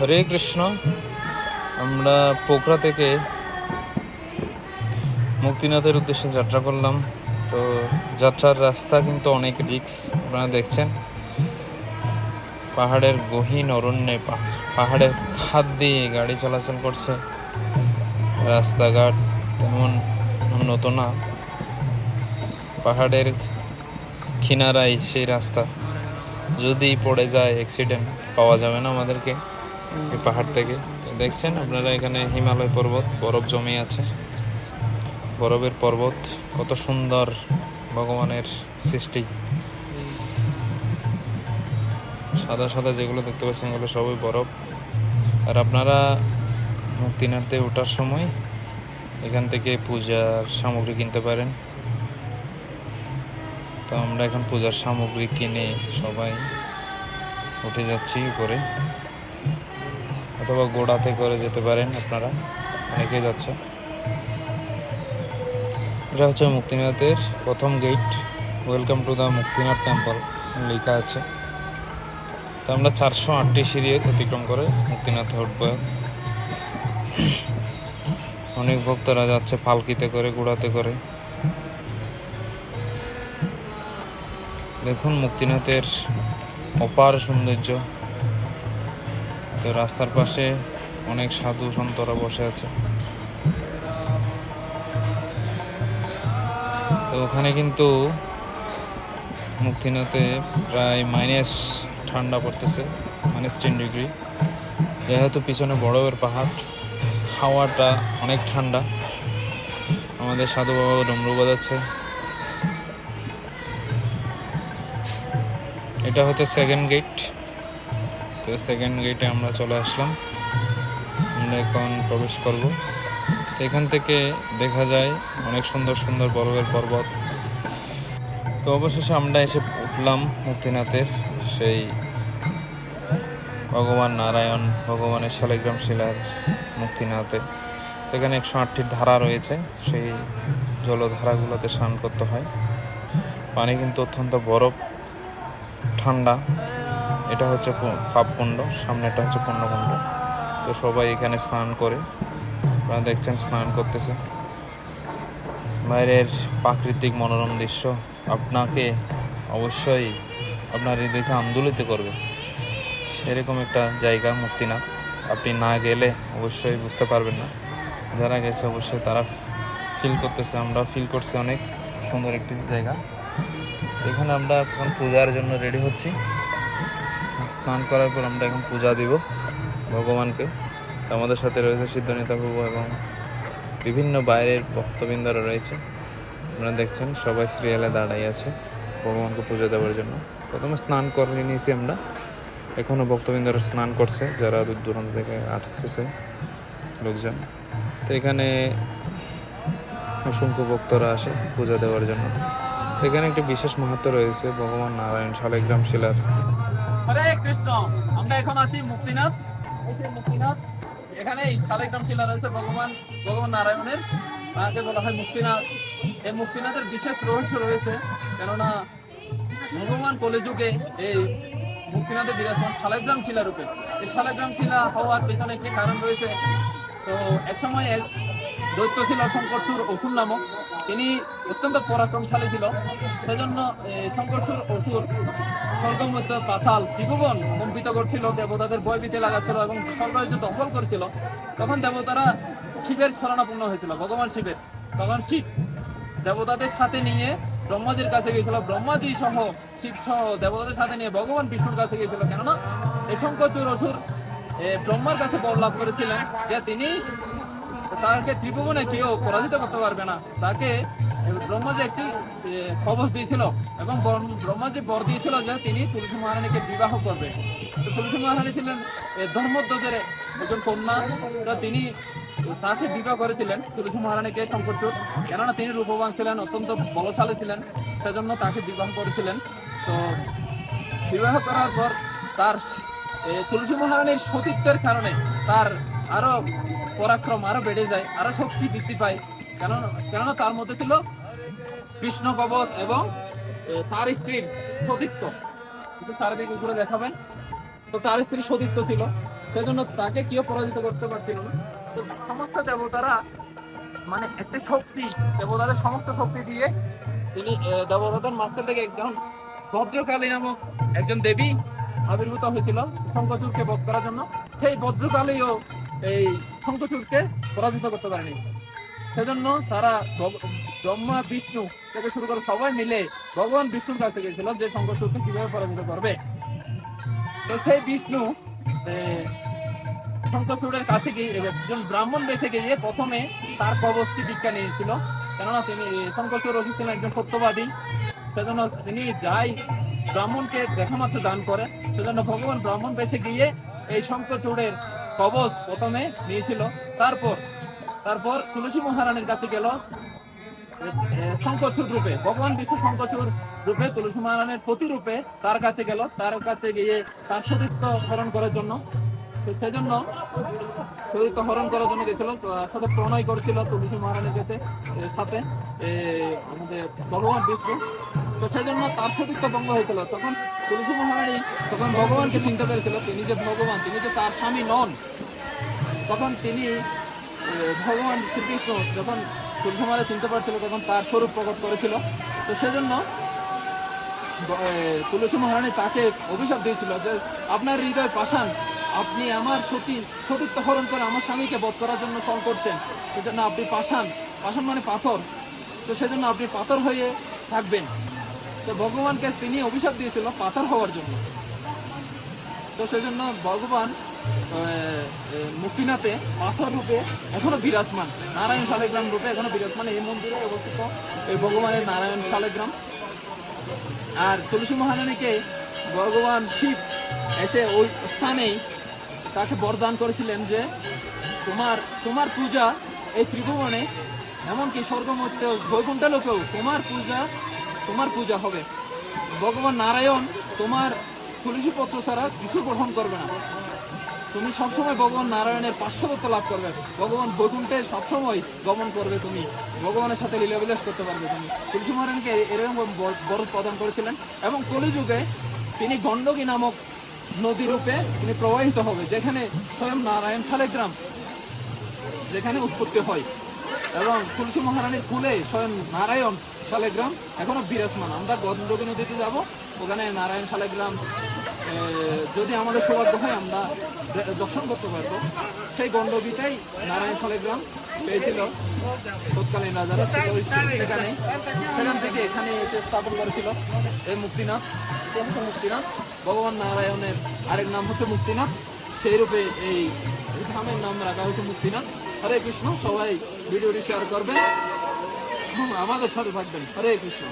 হরে কৃষ্ণ। আমরা পোখরা থেকে মুক্তিনাথের উদ্দেশ্যে যাত্রা করলাম। তো যাত্রার রাস্তা কিন্তু অনেক রিক্স, আপনারা দেখছেন। পাহাড়ের গহীন অরণ্যে পাহাড়ের খাদ দিয়ে গাড়ি চলাচল করছে। রাস্তাঘাট তেমন উন্নত না। পাহাড়ের কিনারায় সেই রাস্তা যদি পড়ে যায় অ্যাক্সিডেন্ট পাওয়া যাবে না আমাদেরকে। এই পাহাড় থেকে। দেখছেন আপনারা এখানে হিমালয় পর্বত, বরফ জমে আছে। বরফের পর্বত, কত সুন্দর ভগবানের সৃষ্টি। সাদা সাদা যেগুলো দেখতে পাচ্ছেন এগুলো সবই বরফ। আর আপনারা মুক্তিনাথে ওঠার সময় এখান থেকে পূজার সামগ্রী কিনতে পারেন। তো আমরা এখন পূজার সামগ্রী কিনে সবাই উঠে যাচ্ছি উপরে। অথবা গোড়াতে করে যেতে পারেন আপনারা। অনেকে যাচ্ছে। এটা হচ্ছে মুক্তিনাথের প্রথম gate welcome to the Muktinath temple লেখা আছে। তো আমরা চারশো আটটি সিঁড়ি অতিক্রম করে মুক্তিনাথে উঠবো অনেক ভক্তরা যাচ্ছে পালকিতে করে, গোড়াতে করে। দেখুন মুক্তিনাথের অপার সৌন্দর্য। তো রাস্তার পাশে অনেক সাধু সন্তরা বসে আছে। তো ওখানে কিন্তু মুক্তিনাথে প্রায় মাইনাস ঠান্ডা পড়তেছে মাইনাস টেন ডিগ্রি যেহেতু পিছনে বড়বের পাহাড়, হাওয়াটা অনেক ঠান্ডা। আমাদের সাধু বাবা ডমরু বাজাচ্ছে। এটা হচ্ছে সেকেন্ড গেট তো সেকেন্ড গেটে আমরা চলে আসলাম। আমরা এখন প্রবেশ করব। তো এখান থেকে দেখা যায় অনেক সুন্দর সুন্দর বরফের পর্বত। তো অবশেষে আমরা এসে উঠলাম মুক্তিনাথের সেই ভগবান নারায়ণ, ভগবানের শালিগ্রাম শিলার মুক্তিনাথে। তো এখানে একশো আটটি ধারা রয়েছে। সেই জলধারাগুলোতে স্নান করতে হয়। পানি কিন্তু অত্যন্ত বরফ, ঠান্ডা। এটা হচ্ছে পাপকুণ্ড সামনেটা হচ্ছে পুণ্যকুণ্ড। তো সবাই এখানে স্নান করে, আপনারা দেখছেন স্নান করতেছে। বাইরের প্রাকৃতিক মনোরম দৃশ্য আপনাকে অবশ্যই আপনার হৃদয়কে আন্দোলিত করবে। সেরকম একটা জায়গা, মুক্তিনাথ। আপনি না গেলে অবশ্যই বুঝতে পারবেন না। যারা গেছে অবশ্যই তারা ফিল করতেছে, আমরা ফিল করছি অনেক সুন্দর একটি জায়গা। এখানে আমরা এখন পূজার জন্য রেডি হচ্ছি। স্নান করার পর আমরা এখন পূজা দিব ভগবানকে। আমাদের সাথে রয়েছে সিদ্ধনিতা প্রভু এবং বিভিন্ন বাইরের ভক্তবৃন্দরা রয়েছে। আপনারা দেখছেন, সবাই সিরিয়ালে দাঁড়াই আছে ভগবানকে পুজো দেওয়ার জন্য। প্রথমে স্নান করে নিয়েছি আমরা। এখনও ভক্তবৃন্দরা স্নান করছে, যারা দূর দূরান্ত থেকে আসতেছে লোকজন। তো এখানে অসংখ্য ভক্তরা আসে পূজা দেওয়ার জন্য। এখানে একটি বিশেষ মাহাত্ম রয়েছে, ভগবান নারায়ণ শালিগ্রাম শিলার। হরে কৃষ্ণ, আমরা এখন আছি মুক্তিনাথ। মুক্তিনাথ এখানে এই শিলা রয়েছে ভগবান ভগবান নারায়ণের। তাকে বলা হয় মুক্তিনাথ। এই মুক্তিনাথের বিশেষ রহস্য রয়েছে, কেননা ভগবান কলেযুগে এই মুক্তিনাথের বিরাজমান শালেগ্রাম শিলা রূপে। এই শালেগ্রাম শিলা হওয়ার পেছনে একটি কারণ রয়েছে? তো একসময় এক দৈত্য ছিল শঙ্করসুর অসুর নামক। তিনি অত্যন্ত পরাক্রমশালী ছিল। সেজন্য শঙ্করসুর অসুর স্বর্গমধ্য পাতাল ত্রিভুবন কম্পিত করছিল, দেবতাদের বয় ভীতি লাগাচ্ছিল এবং স্বর্গরাজ্য দখল করছিল। তখন দেবতারা শিবের ছলনাপূর্ণ হয়েছিল, ভগবান শিবের। তখন শিব দেবতাদের সাথে নিয়ে ব্রহ্মাজির কাছে গিয়েছিল। ব্রহ্মাজি সহ, শিব সহ দেবতাদের সাথে নিয়ে ভগবান বিষ্ণুর কাছে গিয়েছিল। কেননা, এই শঙ্করচুর অসুর ব্রহ্মার কাছে বর লাভ করেছিলেন। যে তিনি তাকে ত্রিভুবনে কেউ পরাজিত করতে পারবে না। তাকে ব্রহ্মা যে একটি কবচ দিয়েছিল এবং ব্রহ্মা যে বর দিয়েছিল যে তিনি তুলসী মহারানীকে বিবাহ করবে। তো তুলসী মহারানী ছিলেন এ, ধর্মধ্বজের একজন কন্যা। তো তিনি তাকে বিবাহ করেছিলেন তুলসী মহারানীকে শঙ্করচূড় কেননা তিনি রূপবান ছিলেন অত্যন্ত বলশালী ছিলেন সেজন্য তাকে বিবাহ করেছিলেন। তো বিবাহ করার পর তার তুলসী মহারানীর সতীত্বের কারণে তার আরও পরাক্রম আরও বেড়ে যায়, আরও শক্তি বৃদ্ধি পায়। কেন কেননা তার মধ্যে ছিল কৃষ্ণ কবচ এবং তার স্ত্রীর সতীত্ব। একটু চারিদিকে ঘুরে দেখাবেন। তো তার স্ত্রীর সতীত্ব ছিল, সেজন্য তাকে কেউ পরাজিত করতে পারছিল না। তো সমস্ত দেবতারা মানে একটা শক্তি, দেবতাদের সমস্ত শক্তি দিয়ে তিনি দেবতাদের মাঝখান থেকে একজন ভদ্রকালী নামক একজন দেবী আবির্ভূত হয়েছিল শঙ্কচূড়কে বধ করার জন্য। সেই ভদ্রকালীও এই শঙ্কচূড়কে পরাজিত করতে পারেনি। সেজন্য তারা ব্রহ্মা বিষ্ণু থেকে শুরু করে সবাই মিলে ভগবান বিষ্ণুর কাছে গেছিল যে শঙ্করচূড়কে কীভাবে পরাজিত করবে। তো সেই বিষ্ণু আহ, শঙ্করচূড়ের কাছে গিয়ে একজন ব্রাহ্মণ বেছে গিয়ে প্রথমে তার কবচটি দীক্ষা নিয়েছিল কেননা তিনি শঙ্করচূড় ছিলেন একজন সত্যবাদী। সেজন্য তিনি যাই ব্রাহ্মণকে দেখা মাত্র দান করে, সেজন্য ভগবান ব্রাহ্মণ বেছে গিয়ে এই শঙ্করচূড়ের কবচ প্রথমে নিয়েছিল। তারপর তারপর তুলসী মহারানীর কাছে গেল শঙ্করচূড় রূপে, ভগবান বিষ্ণু শঙ্করচূড় রূপে, তুলসী মহারানের প্রতিরূপে তার কাছে গেল, তার কাছে গিয়ে তার সতীত্ব হরণ করার জন্য সেজন্য সতীত্ব হরণ করার জন্য গেছিল সাথে প্রণয় করেছিল তুলসী মহারানীর কাছে সাথে আমাদের ভগবান বিষ্ণু। তো সেজন্য তার সতীত্ব ভঙ্গ হয়েছিল। তখন তুলসী মহারানী, তখন ভগবানকে চিনতে পেরেছিল তিনি যে ভগবান, তিনি যে তার স্বামী নন। তখন তিনি ভগবান শ্রীকৃষ্ণ যখন তুলসী মহারাজ চিনতে পারছিল তখন তার স্বরূপ প্রকট করেছিল। তো সেজন্য তুলসী মহারানী তাকে অভিশাপ দিয়েছিল যে, আপনার হৃদয় পাষাণ, আপনি আমার সতী, সতীত্ব হরণ করে আমার স্বামীকে বধ করার জন্য ফোন করছেন। সেজন্য আপনি পাষাণ পাষাণ মানে পাথর। তো সেজন্য আপনি পাথর হয়ে থাকবেন। তো ভগবানকে তিনি অভিশাপ দিয়েছিল পাথর হওয়ার জন্য। তো সেজন্য ভগবান আহ, আহ, মুক্তিনাথে পাথর রূপে এখনও বিরাজমান নারায়ণ শালেগ্রাম রূপে এখনও বিরাজমান এই মন্দিরে অবস্থিত এই ভগবানের নারায়ণ শালেগ্রাম। আর তুলসী মহারানীকে ভগবান শিব এসে ওই স্থানেই তাকে বরদান করেছিলেন যে তোমার তোমার পূজা এই ত্রিভুবনে এমনকি স্বর্গমত্য বৈকুণ্ঠ লোকেও তোমার পূজা তোমার পূজা হবে। ভগবান নারায়ণ তোমার তুলসী পত্র ছাড়া কিছু গ্রহণ করবে না। তুমি সবসময় ভগবান নারায়ণের পার্শ্বদত্ত লাভ করবে। ভগবান বৈকুণ্ঠে সবসময় গমন করবে তুমি। ভগবানের সাথে লীলাবিলাস করতে পারবে তুমি। তুলসী মহারানকে এরকম বর- বরদ প্রদান করেছিলেন এবং কলিযুগে তিনি গণ্ডকী নামক নদী রূপে তিনি প্রবাহিত হবে, যেখানে স্বয়ং নারায়ণ শালেগ্রাম, যেখানে উৎপত্তি হয়। এবং তুলসী মহারানীর কুলে স্বয়ং নারায়ণ শালেগ্রাম, এখনও বিরাজমান। আমরা গন্ধবী নদীতে যাব। ওখানে নারায়ণ শালেগ্রাম যদি আমাদের সৌভাগ্য হয়, আমরা দর্শন করতে পারব। সেই গণ্ডবীটাই নারায়ণ শালেগ্রাম পেয়েছিল। তৎকালীন রাজারা সেখানে সেখান থেকে এখানে স্থাপন করেছিল এই মুক্তিনাথ মুক্তিনাথ। ভগবান নারায়ণের আরেক নাম হচ্ছে মুক্তিনাথ। সেই রূপে এই ধামের নাম রাখা হয়েছে মুক্তিনাথ। হরে কৃষ্ণ, সবাই ভিডিওটি শেয়ার করবেন। আমাদের সাথে থাকবেন হরে কৃষ্ণ।